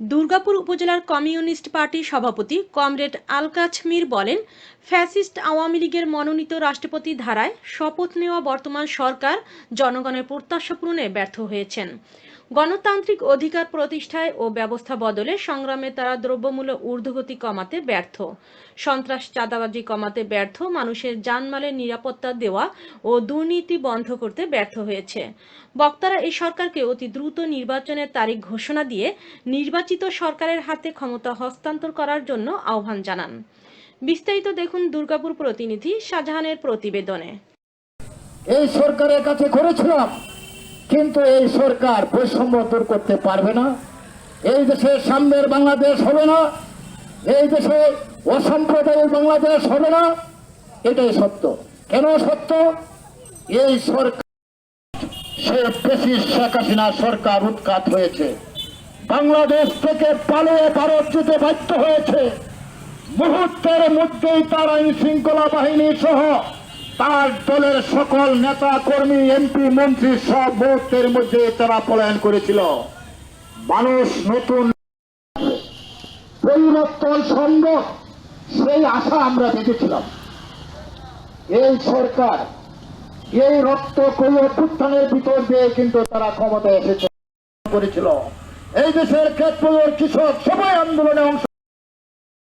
দুর্গাপুর উপজেলার কমিউনিস্ট পার্টির সভাপতি কমরেড আলকাছ মীর বলেন, ফ্যাসিস্ট আওয়ামী লীগের মনোনীত রাষ্ট্রপতি ধারায় শপথ নেওয়া বর্তমান সরকার জনগণের প্রত্যাশা পূরণে ব্যর্থ হয়েছেন। গণতান্ত্রিক অধিকার প্রতিষ্ঠায় ও ব্যবস্থা বদলে সংগ্রামে তারা দ্রব্যমূল্য ঊর্ধ্বগতি কমাতে ব্যর্থ। সন্ত্রাস চাঁদাবাজি কমাতে ব্যর্থ, মানুষের জানমালের নিরাপত্তা দেওয়া ও দুর্নীতি বন্ধ করতে ব্যর্থ হয়েছে। বক্তারা এই সরকারকে অতি দ্রুত নির্বাচনের তারিখ ঘোষণা দিয়ে নির্বাচিত সরকারের হাতে ক্ষমতা হস্তান্তর করার জন্য আহ্বান জানান। বিস্তারিত দেখুন দুর্গাপুর প্রতিনিধি শাহজাহানের প্রতিবেদনে। এই সরকারের কাছে করেছিলাম, কিন্তু এই সরকার বৈষম্য দূর করতে পারবে না। এই দেশে সাম্যের বাংলাদেশ হবে না, এই দেশে অসাম্প্রদায়িক বাংলাদেশ হবে না, এটাই সত্য। কেন সত্য? এই সরকার, সে শেখ হাসিনা সরকার উৎখাত হয়েছে। বাংলাদেশ থেকে পালিয়ে ভারত যেতে বাধ্য হয়েছে। মুহূর্তের মধ্যেই তার আইন শৃঙ্খলা বাহিনী সহ তার দলের সকল নেতা, কর্মী এমপি মন্ত্রী সব মুহূর্তের মধ্যে তারা পলায়ন করেছিল। মানুষ নতুন পরিবর্তন সম্ভব সেই আশা আমরা দেখেছিলাম। এই সরকার এই রক্ত কই অভ্যুত্থানের ভিতর দিয়ে কিন্তু তারা ক্ষমতায় এসেছে, করেছিল। এই দেশের ক্ষেত্রে কৃষক সবাই আন্দোলনে অংশ